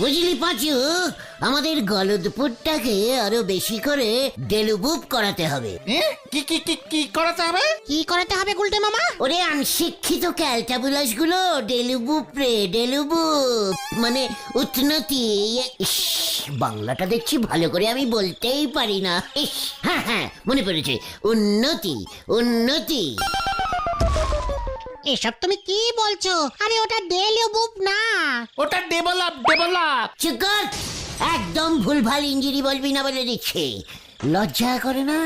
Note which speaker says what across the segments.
Speaker 1: বুঝলি পাঁচু? আমাদের গলদপুরটাকে আরও বেশি করে ডেলুবুপ করাতে হবে।
Speaker 2: এ? কি কি কি কি করাতে হবে?
Speaker 3: কি করাতে হবে গুলটে মামা?
Speaker 1: ওরে অনশিক্ষিত ক্যালটাবুলাসগুলো ডেলুবুপ রে ডেলুবুপ মানে উন্নতি ইস, বাংলাটা দেখছি ভালো করে আমি বলতেই পারি না। ইস, হ্যাঁ হ্যাঁ মনে পড়েছে। উন্নতি উন্নতি।
Speaker 3: এসব তুমি কি বলছো? আরে ওটা ডেলি বুক না।
Speaker 2: ওটা ডেভেলপ ডেভেলপ
Speaker 1: চুপ কর। একদম ভুলভাল ইঞ্জিরি বলবি না বলে দিচ্ছে। লজ্জা করে না?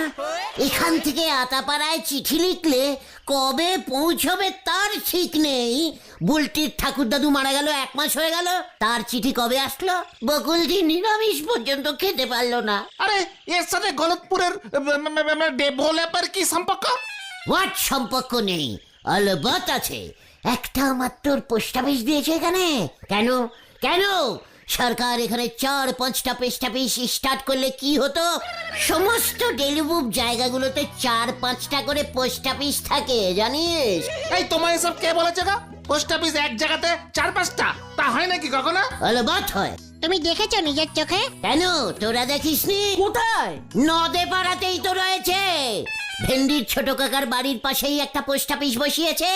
Speaker 1: এখান থেকে আতাপাড়ায় চিঠি লিখলে কবে পৌঁছবে তার ঠিক নেই। বুলটির ঠাকুর দাদু মারা গেল এক মাস হয়ে গেল। তার চিঠি কবে আসলো? বকুলজি নিরামিষ পর্যন্ত খেতে পারল না।
Speaker 2: আরে এর সাথে গলতপুরের ডেভেলপের কি সম্পর্ক?
Speaker 1: হোয়াট সম্পর্ক নেই? অলবৎ আছে। একটা মাত্র পোস্ট অফিস দিয়েছে এখানে। কেন? কেন? সরকার এখানে চার পাঁচটা পোস্ট অফিস স্টার্ট করলে কি হতো? সমস্ত ডেলিভুব জায়গাগুলোতে চার পাঁচটা করে পোস্ট অফিস থাকে জানিস?
Speaker 2: এই তোমার এসব কে বলেছে গো? পোস্ট অফিস এক জায়গাতে চার পাঁচটা? তা হয় নাকি কখনো?
Speaker 1: অলবৎ হয়।
Speaker 3: তুমি দেখেছ নিজের চোখে?
Speaker 1: কেন? তোরা দেখিসনি? কোথায়? নদে পাড়াতেই তো রয়েছে। ভেন্ডির ছোট কাকার বাড়ির পাশেই একটা পোস্ট অফিস বসিয়েছে।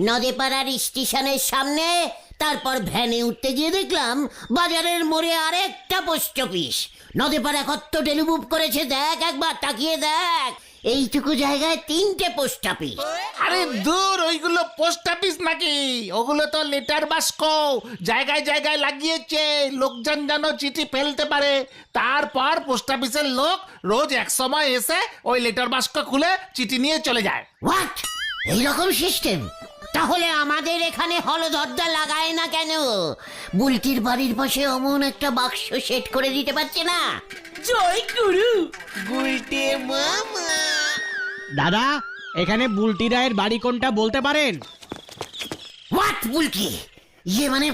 Speaker 1: নদেপাড়ার স্টেশনের সামনে। তারপর ভ্যানে উঠতে গিয়ে দেখলাম বাজারের মোড়ে আরেকটা পোস্ট অফিস। নদেপাড়া কত ডেলিভুভ করেছে দেখ, একবার তাকিয়ে দেখ। এইটুকু জায়গায় তিনটে পোস্ট অফিস
Speaker 2: আরে দূর ওইগুলো পোস্ট অফিস নাকি? ওগুলো তো লেটার বাস্ক জায়গায় জায়গায় লাগিয়েছে। লোকজন যেন চিঠি ফেলতে পারে। তারপর পোস্ট অফিসের লোক রোজ এক সময় এসে ওই লেটার বাস্ক খুলে চিঠি নিয়ে চলে যায়।
Speaker 1: হোয়াট এইরকম সিস্টেম তাহলে আমাদের এখানে হলদরদা লাগায় না কেন? বুলটির বাড়ির পাশে অমন একটা বাক্স সেট করে দিতে পারছে না। জয় গুরু। গুলটে মামা।
Speaker 4: দাদা এখানে বুলটি রায়ের বাড়ি কোনটা বলতে পারেন?
Speaker 1: হোয়াট বুলটি? ইয়ে মানে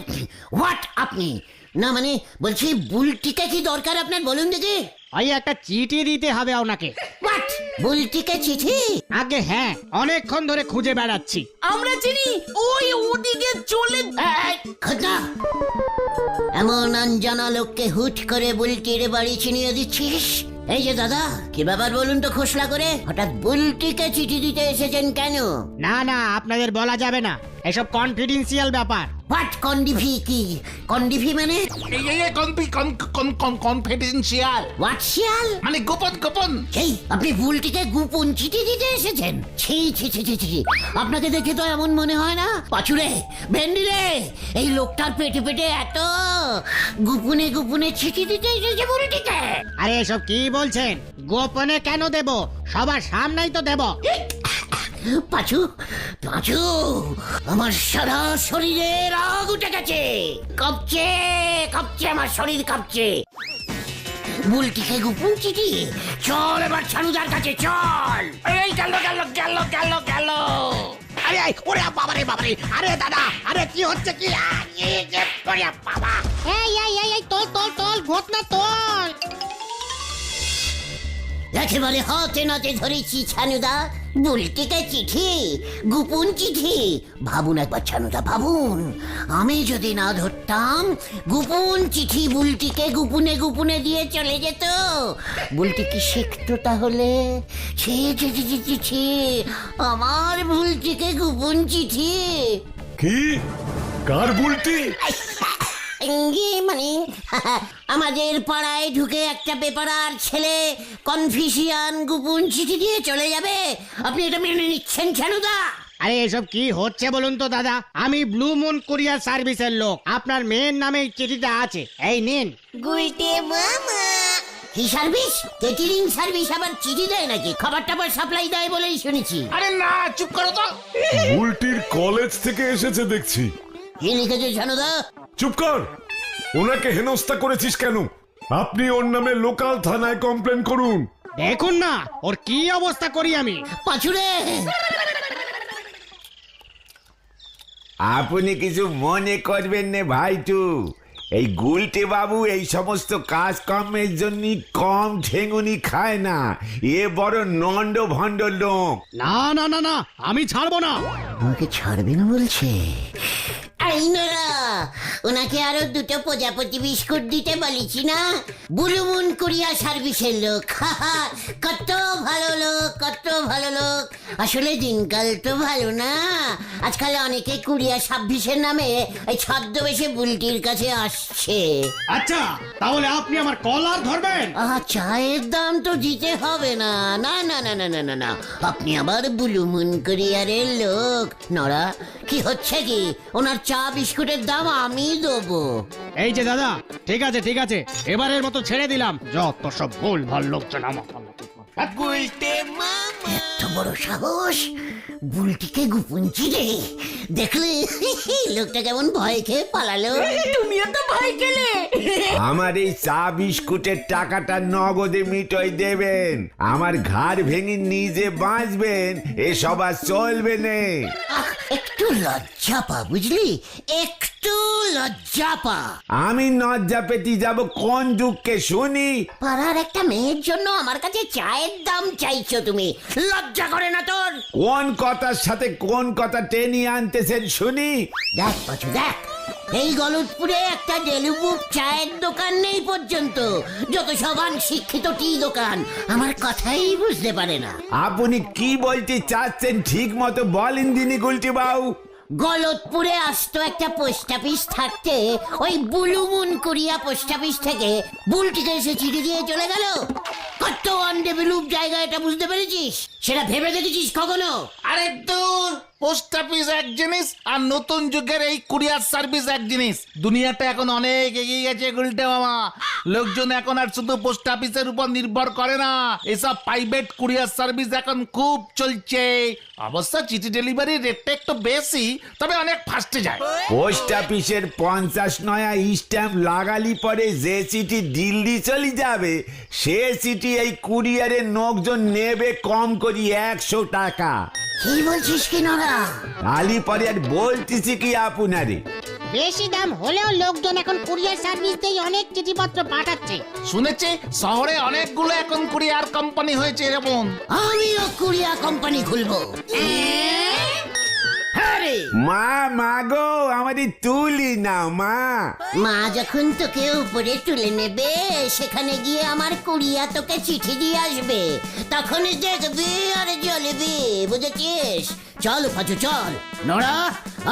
Speaker 1: হোয়াট আপনি? না মানে বলছি বুলটিকে কি দরকার আপনার? বলুন দেখি।
Speaker 4: ওই একটা চিঠি দিতে হবে ওনাকে।
Speaker 1: বুলটিকে চিঠি?
Speaker 4: আগে হ্যাঁ অনেকক্ষণ ধরে খুঁজে বেড়াচ্ছি।
Speaker 5: আমরা চিনি ওই ওদিকে চলে
Speaker 1: খোদা! এমন অঞ্জনা লোককে হুট করে বুলটির বাড়ি চিনিয়ে দিচ্ছিস? এই যে দাদা কি ব্যাপার বলুন তো খোসলা করে? হঠাৎ বুলটিকে চিঠি দিতে এসেছেন কেন?
Speaker 4: না না আপনাদের বলা যাবে না। এসব কনফিডেন্সিয়াল ব্যাপার।
Speaker 1: হোয়াট কন্ডিভি কি? কন্ডিভি মানে?
Speaker 2: এই এই এই কনফি- কন- কন- কন- কনফিডেন্সিয়াল
Speaker 1: হোয়াট শিয়াল?
Speaker 2: মানে গোপন গোপন।
Speaker 1: এই আপনি ভুলটিকে গোপন চিঠি দিতে এসেছেন? ছি ছি ছি ছি ছি আপনাকে দেখে তো এমন মনে হয় না? পাচুরে ভেন্ডি রে! এই লোকটার পেটে পেটে এত গোপনে গোপনে চিঠি দিতে এসেছে বুলটিকে
Speaker 4: আরে এসব কি বলছেন? গোপনে কেন দেব? সবার সামনেই তো দেব।
Speaker 1: পাচু পাচু আমার সারা শরীরে রাগ উঠে গেছে। কাঁপছে কাঁপছে আমার শরীর কাঁপছে। বুলটিকে গোপন চিঠি। চল এবার ছানুদার কাছে চল।
Speaker 2: এই গেল গেল গেল গেল গেল।
Speaker 4: আরে ওরে বাবারে বাবারে। আরে দাদা আরে কি হচ্ছে কি? বাবা।
Speaker 3: এই এই এই তোল তোল তোল ঘটনা তোল।
Speaker 1: একেবারে হাতে নাতে ধরেছি ছানুদা। বুলটিকে চিঠি গোপন চিঠি। ভাবুন একবার ছানুদা ভাবুন। আমি যদি না ধরতাম গোপন চিঠি বুলটিকে গোপনে গোপনে দিয়ে চলে যেত। বুলটি কি শিখতো তাহলে? ছি ছি ছি ছি, ছি ছি আমার বুলটিকে গোপন চিঠি।
Speaker 6: কি? কার বুলটি?
Speaker 1: ইয়ে মানে আমাদের পাড়ায় ঢুকে একটা পেপারার ছেলে কনফিউশিয়ান গোপন চিঠি দিয়ে চলে যাবে। আপনি এটা মেনে নিচ্ছেন ছানুদা
Speaker 4: আরে এসব কি হচ্ছে বলুন তো দাদা? আমি ব্লু মুন কুরিয়ার সার্ভিসের লোক। আপনার মেয়ের নামে এই চিঠিটা আছে। এই নিন।
Speaker 1: কি সার্ভিস কেটারিং সার্ভিস আবার চিঠি দেয় নাকি? খাবার টাবার সাপ্লাই দেয় বলেই শুনেছি।
Speaker 2: আরে না চুপ করো তো।
Speaker 6: বুলটির কলেজ থেকে এসেছে দেখছি।
Speaker 1: কি লিখেছে ছানুদা
Speaker 6: চুপ কর। ওনাকে হেনস্থা করেছিস কেন? আপনি ওর নামে লোকাল থানায় কমপ্লেন করুন।
Speaker 4: দেখুন না ওর কি অবস্থা করি আমি?
Speaker 1: পাছুরে
Speaker 7: আপনি কিছু মনে করবেন না ভাইটু। এই গুলটে বাবু এই সমস্ত কাজকর্মের জন্য কম ঠেঙুনি খায় না। এ বড় নন্ড ভণ্ড লোক।
Speaker 4: না না না না আমি ছাড়বো না।
Speaker 1: আমাকে ছাড়বে না বলছে। এই ওনাকে আরও দুটো প্রজাপতি বিস্কুট দিতে বলেছি না? বুলুমুন কুরিয়া সার্ভিসের লোক। কত ভালো লোক কত ভালো লোক। আসলে দিনকাল তো ভালো না। আজকাল অনেকে কুরিয়া সার্ভিসের নামে এই ছদ্মবেশে বুলটির কাছে আসছে।
Speaker 4: আচ্ছা তাহলে আপনি আমার কলার ধরবেন?
Speaker 1: আহা চায়ের দাম তো দিতে হবে না। না না না না না না না। আপনি আবার বুলুমুন কুরিয়ারের লোক। নড়া কি হচ্ছে কি? ওনার চা বিস্কুটের দাম আমি দেবো।
Speaker 4: এই যে দাদা ঠিক আছে ঠিক আছে এবারের মতো ছেড়ে দিলাম। যত সব ভুল ভালো লোকজন আমার।
Speaker 1: এত বড় সাহস? বুলটিকে গোপন চিরে দেখলে লোকটা কেমন ভয় খেয়ে পালালো।
Speaker 5: তুমিও তো ভয় গেলে
Speaker 7: আমার এই চা বিস্কুটের টাকাটা নগদে মিটই দেবেন। আমার ঘাড় ভেঙে নিজে বাঁচবেন। এসব আর চলবে নে।
Speaker 1: একটু লজ্জা পা বুঝলি? একটু লজ্জা পা।
Speaker 7: আমি নজ্জা পেটি যাব কোন দুঃখে শুনি?
Speaker 1: পাড়ার একটা মেয়ের জন্য আমার কাছে চায়ের দাম চাইছো তুমি। লজ্জা করে না তোর।
Speaker 7: কোন কথার সাথে কোন কথা টেনে আনতেছেন শুনি?
Speaker 1: দেখ পাচু দেখ। এই গলতপুরে একটা ডেলিবুক চায়ের দোকান নেই পর্যন্ত। যত সবান শিক্ষিত টি দোকান আমার কথাই বুঝতে পারে না।
Speaker 7: আপনি কি বলতে চাচ্ছেন? ঠিক মতো বলেন দিনি গুলটি বাবু
Speaker 1: গলতপুরে আসতো একটা পোস্ট অফিস থাকতে ওই বুলুমুন কুরিয়া পোস্ট অফিস থেকে বুলটিকে এসে চিঠি দিয়ে চলে গেল। কত আনডেভেলপ জায়গা এটা বুঝতে পেরেছিস? সেটা ভেবে দেখেছিস কখনো?
Speaker 2: আরে দূর পোস্ট অফিস এক জিনিস আর নতুন যুগের এই কুরিয়ার সার্ভিস এক জিনিস। দুনিয়াটা এখন অনেক এগিয়ে গেছে গুলটে মামা। লোকজন এখন আর শুধু পোস্ট অফিসের উপর নির্ভর করে না এসব প্রাইভেট কুরিয়ার সার্ভিস এখন খুব চলছে। অবশ্য চিঠি ডেলিভারি রেটটা একটু বেশি তবে অনেক ফাস্টে যায়।
Speaker 7: পোস্ট অফিসের পঞ্চাশ নয়া স্ট্যাম্প লাগালি পরে যে চিঠি দিল্লি চলে যাবে সে চিঠি এই কুরিয়ারের লোকজন নেবে কম করি একশো টাকা?
Speaker 1: কি বলছিস কি নরা?
Speaker 7: আলি পরে আর বলতেছি কি আপনারে।
Speaker 3: বেশি দাম হলেও লোকজন এখন কুরিয়ার সার্ভিস দিয়ে অনেক চিঠিপত্র পাঠাচ্ছে।
Speaker 2: শুনেছি শহরে অনেকগুলো এখন কুরিয়ার কোম্পানি হয়েছে এরকম
Speaker 1: আমিও কুরিয়া কোম্পানি খুলবো। হ্যাঁ?
Speaker 7: মা মা গো আমাদের তুলি না মা।
Speaker 1: মা যখন তোকে উপরে তুলে নেবে সেখানে গিয়ে আমার কুড়িয়া তোকে চিঠি দিয়ে আসবে। তখন দেখবি আর জ্বলবি বুঝেছিস? চল পাচু চল। নড়া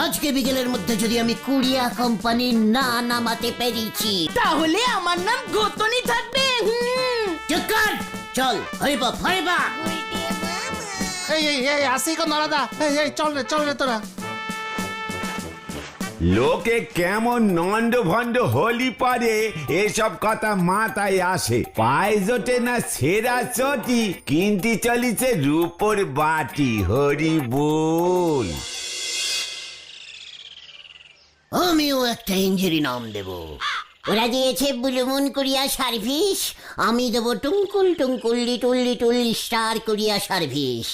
Speaker 1: আজকে বিকেলের মধ্যে যদি আমি কুড়িয়া কোম্পানির না নামাতে পেরেছি।
Speaker 5: তাহলে আমার নাম গতনি থাকবে
Speaker 1: চুপ কর। চল হরিবাপ হরিবাপ
Speaker 2: এই এই এই আসি গো নরাদা। এই এই চল রে চল রে তোরা।
Speaker 7: লোকে কেমন নন্ড ভণ্ড হলি পরে এসব কথা মাথায় আসে। পায়ে জোটে না সেরা চটি কিনতে চলিছে রূপর বাটি হরি বল।
Speaker 1: আমিও একটা ইঞ্জুরি নাম দেব। ওরা দিয়েছে বুলুমুন করিয়া সার্ভিস আমি দেবো twinkle twinkle little little star courier service.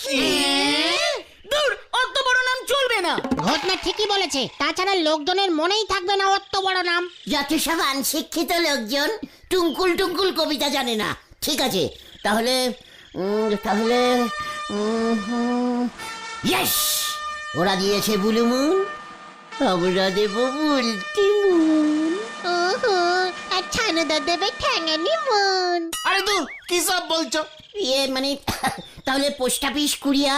Speaker 5: দূর অত বড় নাম চলবে না।
Speaker 3: ঘটনা ঠিকই বলেছে তাছাড়া লোকজনের মনেই থাকবে না অত বড় নাম।
Speaker 1: যত সব শিক্ষিত লোকজন টুঙ্কুল টুঙ্কুল কবিতা জানে না। ঠিক আছে তাহলে উম, তাহলে ইয়েস! ওরা দিয়েছে বুলুমুন আমরা দেব বুলটি মুন
Speaker 3: ওহো আর ছানুদা দেবে ঠ্যাঙানি মন
Speaker 2: আরে দূর কি সব বলছো?
Speaker 1: ইয়ে মানে তাহলে পোস্ট অফিস কুরিয়া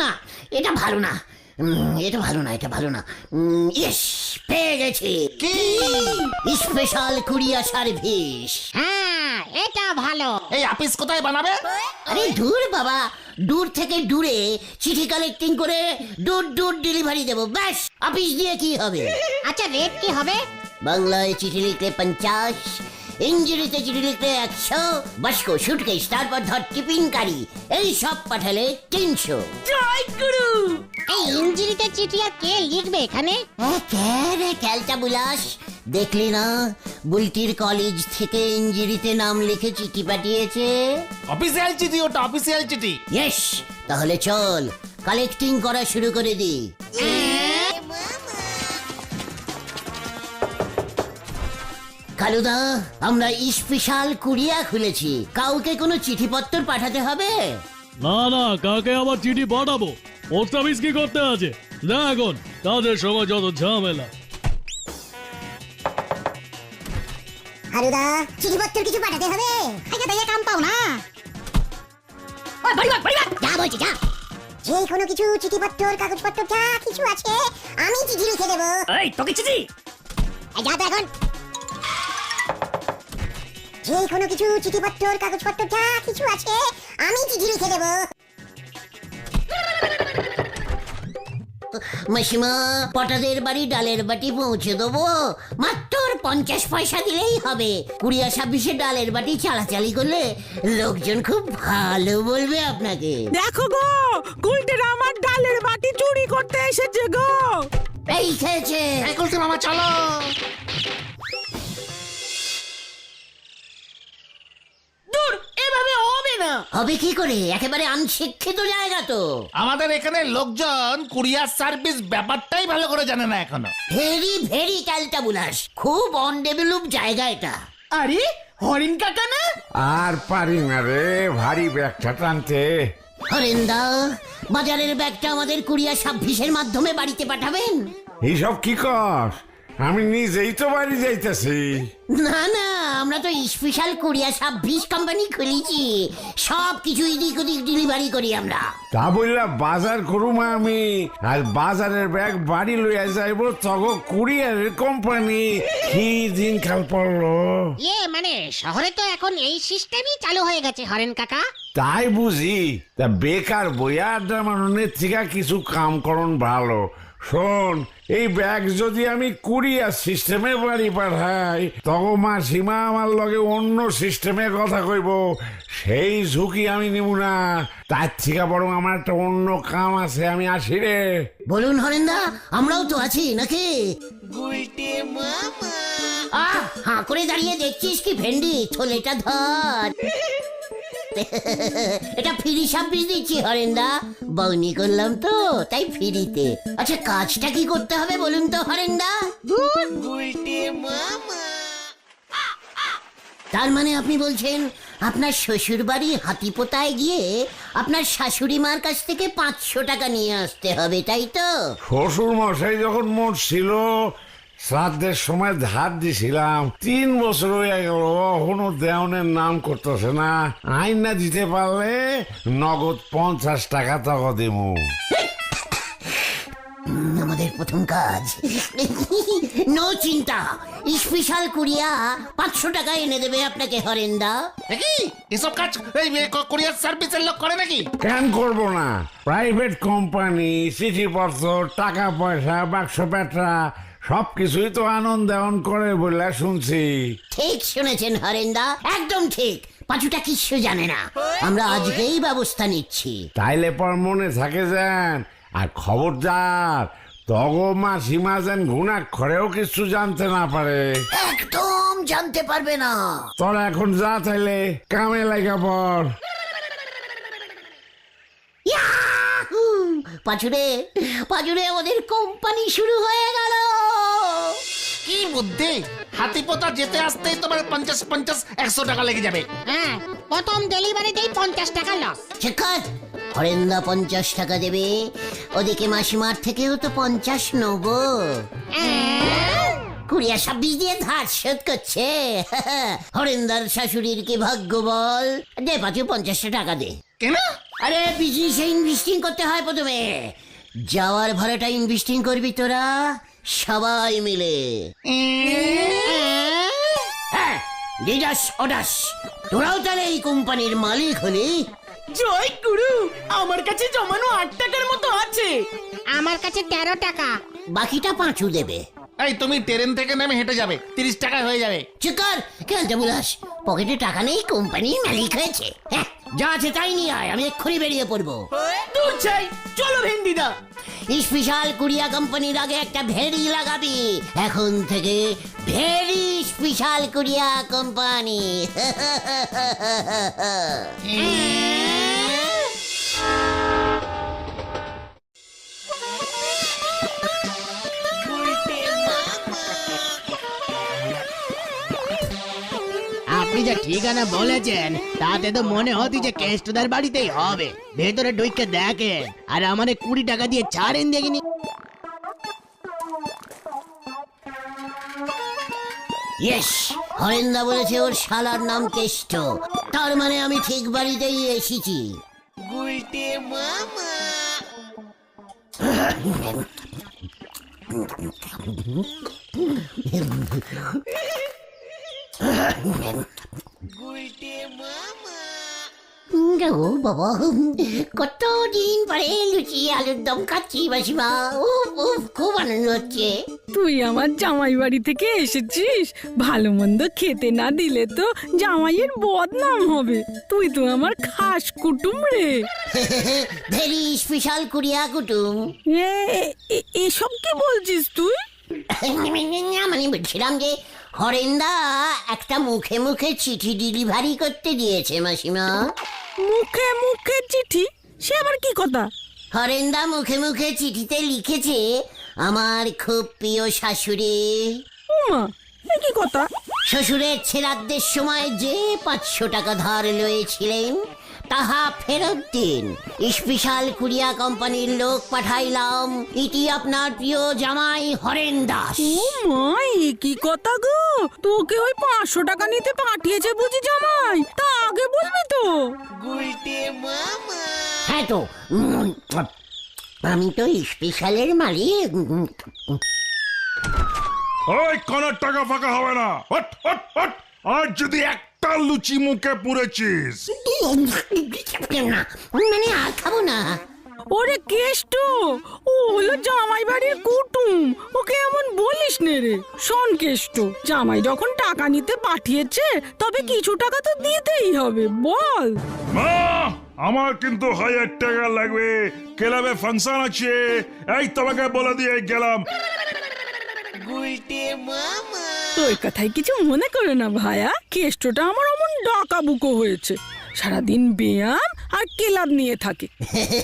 Speaker 1: না এটা ভালো না। উম, এটা ভালো না এটা ভালো না। ইয়েস পেয়ে গেছি।
Speaker 2: কি?
Speaker 1: Special courier service.
Speaker 3: হ্যাঁ এটা ভালো।
Speaker 2: এই অফিস কোথায় বানাবে?
Speaker 1: আরে দূর বাবা দূর থেকে দূরে চিঠি কালেক্টিং করে দূর দূর ডেলিভারি দেবো ব্যাস অফিস দিয়ে কি হবে?
Speaker 3: আচ্ছা রেট কি হবে?
Speaker 1: বাংলায় চিঠি লিখলে পঞ্চাশ ইংরেজিতে চিঠি লিখলে একশো বাস্কো সুটকেস তারপর ধর টিফিন কারি এই সব পাঠালে তিনশো।
Speaker 5: জয় গুরু!
Speaker 3: এই ইঞ্জিরিতে চিঠি আর কে লিখবে এখানে?
Speaker 1: রে ক্যালটা বুলাস? দেখলি না বুলটির কলেজ থেকে ইঞ্জিরিতে নাম লিখে চিঠি পাঠিয়েছে?
Speaker 2: অফিসিয়াল চিঠি ওটা অফিসিয়াল চিঠি।
Speaker 1: ইয়েস তাহলে চল কালেক্টিং করা শুরু করে দি। ফালুদা আমরা স্পেশাল কুরিয়া খুলেছি। কাউকে কোনো চিঠিপত্র পাঠাতে হবে?
Speaker 8: না না কাকে আবার চিঠি পাঠাবো? পোস্ট অফিস কি করতে আছে? না তাদের সময় যত ঝামেলা।
Speaker 3: চিঠিপত্র কিছু পাঠাতে হবে? আগে দাইয়া কাম পাও না।
Speaker 5: ওই বাড়ি বাড়ি বাড়ি
Speaker 3: যা বলছি যা। যে কোনো কিছু চিঠিপত্র কাগজপত্র যা কিছু আছে আমি চিঠি লিখে দেবো।
Speaker 5: এই তোকে চিঠি?
Speaker 3: এই যা তো এখন। যে কোনো কিছু চিঠিপত্র কাগজপত্র যা কিছু আছে আমি চিঠি লিখে দেবো
Speaker 1: মাসিমা পটাদের বাড়ি ডালের বাটি পৌঁছে দেবো। মাত্র পঞ্চাশ পয়সা দিলেই হবে। কুড়িয়া ছাব্বিশে ডালের বাটি চালাচালি করলে লোকজন খুব ভালো বলবে আপনাকে।
Speaker 9: দেখো গো গুলটেরা আমার ডালের বাটি চুরি করতে এসেছে গো।
Speaker 1: এই খেয়েছে।
Speaker 2: মামা চলো।
Speaker 5: না।
Speaker 1: হবে কি করে? একেবারে আনশিক্ষিত জায়গা তো।
Speaker 2: আমাদের এখানে লোকজন কুরিয়ার সার্ভিস ব্যাপারটাই ভালো করে জানে না এখনও।
Speaker 1: ভেরি ভেরি ক্যালটাবুলাস। খুব অনডেভেলপ জায়গা এটা।
Speaker 5: আরে হরিণ কাকা না?
Speaker 7: আর পারি না রে ভারী ব্যাগটা টানতে।
Speaker 1: হরেন্দা বাজারের ব্যাগটা আমাদের কুড়িয়া ছাব্বিশের মাধ্যমে বাড়িতে পাঠাবেন?
Speaker 7: এইসব কি কর আমি নিজেই তো বাড়ি যাইতেছি।
Speaker 1: না না আমরা তো স্পেশাল কুরিয়া ছাব্বিশ কোম্পানি খুলেছি। সব কিছু এদিক ওদিক ডেলিভারি করি আমরা।
Speaker 7: তা বললা বাজার করুম আমি আর বাজারের ব্যাগ বাড়ি লইয়া যাইব তগ কুরিয়ারের কোম্পানি কি দিন কাল পড়ল?
Speaker 3: ইয়ে মানে শহরে তো এখন এই সিস্টেমই চালু হয়ে গেছে হরেন কাকা।
Speaker 7: তাই বুঝি। তা বেকার বইয়া আড্ডা মারণের থেকে কিছু কাম করন ভালো। শোন এই ব্যাগ যদি আমি কুরিয়ার সিস্টেমে বাড়ি পাঠাই তখন মাসিমা আমার লগে অন্য সিস্টেমে কথা কইব। সেই ঝুঁকি আমি নিব না। তার থেকে বরং আমার একটা অন্য কাম আছে আমি আসি রে।
Speaker 1: বলুন হরেন্দা আমরাও তো আছি নাকি? আহ হাঁ করে দাঁড়িয়ে দেখছিস কি ভেন্ডি? থলেটা ধর। এটা ফ্রি ছাব্বিশ দিচ্ছি হরেন্দা। বউনি করলাম তো তাই ফ্রিতে। আচ্ছা কাজটা কি করতে হবে বলুন তো হরেন্দা? তার মানে আপনি বলছেন আপনার শ্বশুর বাড়ি হাতিপোতায় গিয়ে আপনার শাশুড়ি মার কাছ থেকে পাঁচশো টাকা নিয়ে আসতে হবে তাই তো?
Speaker 7: শ্বশুর মশাই যখন মোট ছিল শ্রাদ্ধের সময় ধার দিছিলাম। তিন বছর হয়ে গেল এখনও দেওয়ানের নাম করতেছে না। আইন না দিতে পারলে নগদ পঞ্চাশ টাকা তক দেবো।
Speaker 1: আমাদের প্রথম কাজ। নো চিন্তা স্পেশাল কুরিয়া পাঁচশো টাকা এনে দেবে আপনাকে হরেন্দা।
Speaker 2: দেখি এসব কাজ এই কুরিয়ার সার্ভিসের লোক করে নাকি?
Speaker 7: কেন করব না? প্রাইভেট কোম্পানি চিঠিপত্র টাকা পয়সা বাক্স পেটরা সব কিছুই তো আনন্দ দেওয়ান করে বলে শুনছি।
Speaker 1: ঠিক শুনেছেন হরেন্দা একদম ঠিক। পাঁচুটা কিচ্ছু জানে না। আমরা আজকেই ব্যবস্থা নিচ্ছি।
Speaker 7: তাইলে পর মনে থাকে যান আর খবরদার তগমা সীমা যেন কিছু জানতে না পারে।
Speaker 1: একদম জানতে পারবে না।
Speaker 7: তোরা এখন যা তাইলে কামে লাগা পর!
Speaker 1: পাঁচুরে পাঁচুরে আমাদের কোম্পানি শুরু হয়ে গেল।
Speaker 2: কি বুদ্ধি? হাতি পোতা যেতে আসতেই তোমার পঞ্চাশ পঞ্চাশ একশো টাকা লেগে যাবে।
Speaker 3: হ্যাঁ প্রথম ডেলিভারিতেই পঞ্চাশ টাকা লস
Speaker 1: শেখার হরেন্দা পঞ্চাশ টাকা দেবে। ওদিকে মাসিমার থেকেও তো পঞ্চাশ নেব। কুড়িয়া ছাব্বিশ দিয়ে ধার শোধ করছে। হরেন্দার শাশুড়ির কি ভাগ্য বল? দে পাঁচু পঞ্চাশটা টাকা দে।
Speaker 2: কেন?
Speaker 1: আরে বিজনেসে ইনভেস্টিং করতে হয় প্রথমে। যাওয়ার ভাড়াটা ইনভেস্টিং করবি তোরা। সবাই মিলে। হ্যাঁ লিডাস অডাস। তোরাও তাহলে এই কোম্পানির মালিক হলি।
Speaker 5: জয় গুরু আমার কাছে জমানো আট টাকার মতো আছে।
Speaker 3: আমার কাছে তেরো টাকা।
Speaker 1: বাকিটা পাঁচু দেবে।
Speaker 2: এই তুমি ট্রেন থেকে নেমে হেঁটে যাবে। তিরিশ টাকা হয়ে যাবে।
Speaker 1: চিকার খেলতে বুলাস পকেটে টাকা নেই কোম্পানির মালিক হয়েছে। হ্যাঁ যা আছে তাই নিয়ে আয় আমি এক্ষুনি বেরিয়ে পড়ব।
Speaker 5: দূর চাই চলো ভেন্ডিদা।
Speaker 1: স্পেশাল কুরিয়া কোম্পানির আগে একটা ভেরি লাগাবি। এখন থেকে ভেরি স্পেশাল কুরিয়া কোম্পানি।
Speaker 4: আপনি যে ঠিকানা বলেছেন। তাতে তো মনে হচ্ছে যে কেষ্টদার বাড়িতেই হবে। ভেতরে ঢুকে দেখেন। আর আমারে কুড়ি টাকা দিয়ে ছাড়েন দেখিনি
Speaker 1: ইয়েস হরেন্দা বলেছে ওর শালার নাম কেষ্ট। তার মানে আমি ঠিক বাড়িতেই এসেছি। ও বাবা কত দিন পরে লুচি আলুর দম খাচ্ছি মাসিমা উফ খুব আনন্দ হচ্ছে
Speaker 9: তুই আমার জামাই বাড়ি থেকে এসেছিস? ভালো মন্দ খেতে না দিলে তো জামাইয়ের বদনাম হবে। তুই তো আমার খাস কুটুম রে।
Speaker 1: ভেরি স্পেশাল কুড়িয়া কুটুম।
Speaker 9: এসব কি বলছিস তুই?
Speaker 1: মানে বলছিলাম যে হরেন্দা একটা মুখে মুখে চিঠি ডেলিভারি করতে দিয়েছে মাসিমা।
Speaker 9: মুখে মুখে চিঠি? সে আবার কি কথা?
Speaker 1: হরেন্দা মুখে মুখে চিঠিতে লিখেছে আমার খুব প্রিয় শাশুড়ি।
Speaker 9: উমা এ কি কথা?
Speaker 1: শ্বশুরের ছেড়াদের সময় যে পাঁচশো টাকা ধার লয়েছিলেন তাহা ফেরত দিন। স্পেশাল কুরিয়া কোম্পানির লোক পাঠাইলাম। ইটি আপনার প্রিয় জামাই হরেন দাস।
Speaker 9: ও মা এ কি কথা গো। তোকে ওই পাঁচশো টাকা নিতে পাঠিয়েছে বুঝি জামাই? তা আগে বলবি তো।
Speaker 1: হ্যাঁ তো উম, আমি তো স্পেশালের মালিক। উম,
Speaker 6: ওই কোনো টাকা ফাঁকা হবে না। হট হট হট আর যদি একটা লুচি মুখে পুরেছিস
Speaker 1: না মানে আর খাব না।
Speaker 9: ওরে কেষ্ট ও হলো জামাই বাড়ির কুটুম। ওকে এমন বলিস নে রে। শোন কেষ্ট জামাই যখন টাকা নিতে পাঠিয়েছে তবে কিছু টাকা তো দিতেই হবে বল।
Speaker 6: মা আমার কিন্তু হাজার টাকা লাগবে। ক্লাবে ফাংশন আছে। এই তোমাকে বলে দিয়ে গেলাম।
Speaker 9: ওই কথায় কিছু মনে করো না ভায়া? কেষ্টটা আমার অমন ডাকাবুকো হয়েছে। সারাদিন ব্যায়াম আর কেলাব নিয়ে থাকে।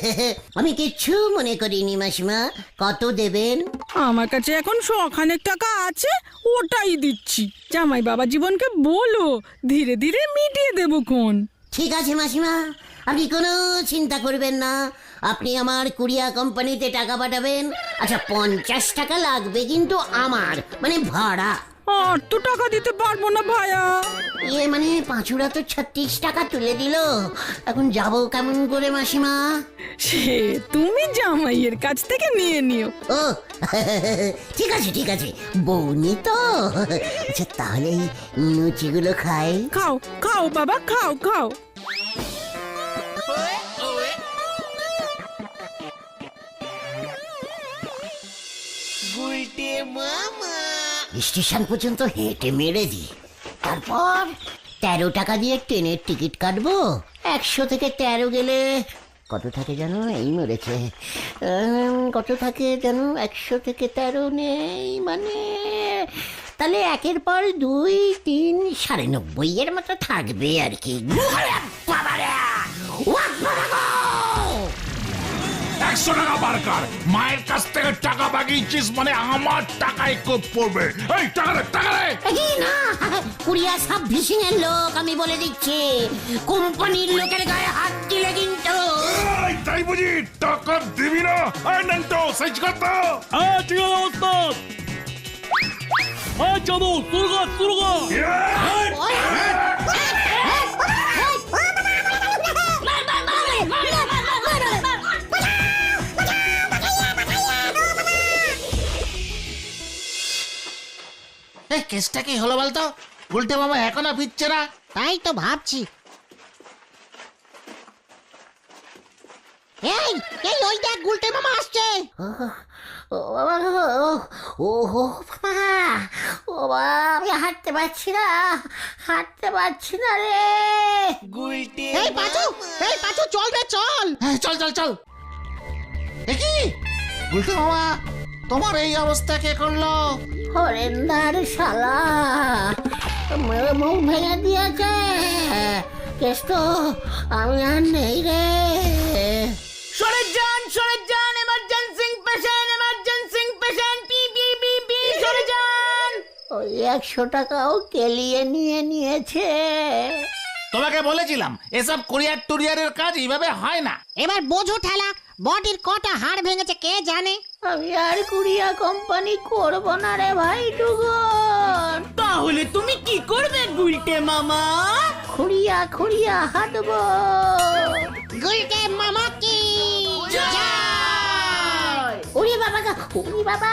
Speaker 1: আমি কিচ্ছু মনে করিনি মাসিমা। কত দেবেন?
Speaker 9: আমার কাছে এখন শখানেক টাকা আছে ওটাই দিচ্ছি। জামাই বাবা জীবনকে বলো ধীরে ধীরে মিটিয়ে দেবো কোন।
Speaker 1: ঠিক আছে মাসিমা আপনি কোনো চিন্তা করবেন না। আপনি আমার কুরিয়া কোম্পানিতে টাকা পাঠাবেন। আচ্ছা পঞ্চাশ টাকা লাগবে কিন্তু আমার মানে ভাড়া।
Speaker 9: আর তো টাকা দিতে পারব না ভায়া
Speaker 1: ইয়ে মানে পাঁচুরা তো ছত্রিশ টাকা তুলে দিল। এখন যাব কেমন করে মাসিমা?
Speaker 9: সে তুমি জামাইয়ের কাছ থেকে নিয়ে নিও।
Speaker 1: ও ঠিক আছে ঠিক আছে। বৌনি তো। আচ্ছা তাহলে এই লুচিগুলো খাই।
Speaker 9: খাও খাও বাবা খাও খাও।
Speaker 1: স্টেশন পর্যন্ত হেঁটে মেরে দিই। তারপর তেরো টাকা দিয়ে ট্রেনের টিকিট কাটবো। একশো থেকে তেরো গেলে কত থাকে যেন এই মরেছে। কত থাকে যেন একশো থেকে তেরো নেই মানে তাহলে একের পর দুই, তিন, সাড়ে নব্বই এর মতো থাকবে আর কি। বাবারে!
Speaker 6: একশো টাকা বারকার মায়ের কাছ থেকে টাকা বাগিয়েছিস মানে আমার টাকায় কোপ পড়বে। এই টাকা দে টাকা
Speaker 1: এই না কুড়িয়া সাবভিসিং এর লোক আমি বলে দিচ্ছি। কোম্পানির লোকের গায়ে হাত দিলে কিন্তু
Speaker 6: এই, তাই বুঝি টাকা দিবি না? এই নান্টো সাইজ কর তো।
Speaker 8: হ্যাঁ ঠিক আছে ওস্তাদ। এই চাদু শুরু কর শুরু কর
Speaker 2: এ কেসটা কি হলো বলতো? উল্টে মামা এখনও ফিরছে না।
Speaker 1: তাই তো ভাবছি। এই এই ওই দেখ গুলটে মামা আসছে। ও বাবা ও বাবা ও বাবা আমি হাঁটতে পারছি না হাঁটতে পারছি না রে।
Speaker 5: এই পাঁচু এই পাঁচু চল রে চল।
Speaker 2: হ্যাঁ, চল চল চল। দেখি উল্টে মামা তোমার এই অবস্থা কে করল?
Speaker 1: হরেন্দার শালা মেরে মুখ ভেঙে দিয়েছে। কেষ্ট আমি আর নেই রে।
Speaker 5: সরে যান সরে যান এমার্জেন্সি পেশেন্ট এমার্জেন্সি পেশেন্ট পি পি পি পি সরে যান
Speaker 1: ওই একশো টাকাও কেলিয়ে নিয়ে নিয়েছে।
Speaker 2: তোমাকে বলেছিলাম এসব কুরিয়ার টুরিয়ারের কাজ এইভাবে হয় না।
Speaker 5: এবার বোঝো ঠেলা বডির কটা হাড় ভেঙেছে কে জানে?
Speaker 1: আমি আর কুড়িয়া কোম্পানি করব না রে ভাই টুকুন
Speaker 5: তাহলে তুমি কি করবে গুলটে মামা?
Speaker 1: খুঁড়িয়া খুঁড়িয়া হাঁটব।
Speaker 5: গুলটে মামা কি?
Speaker 1: ওরে বাবা গা ওরে বাবা!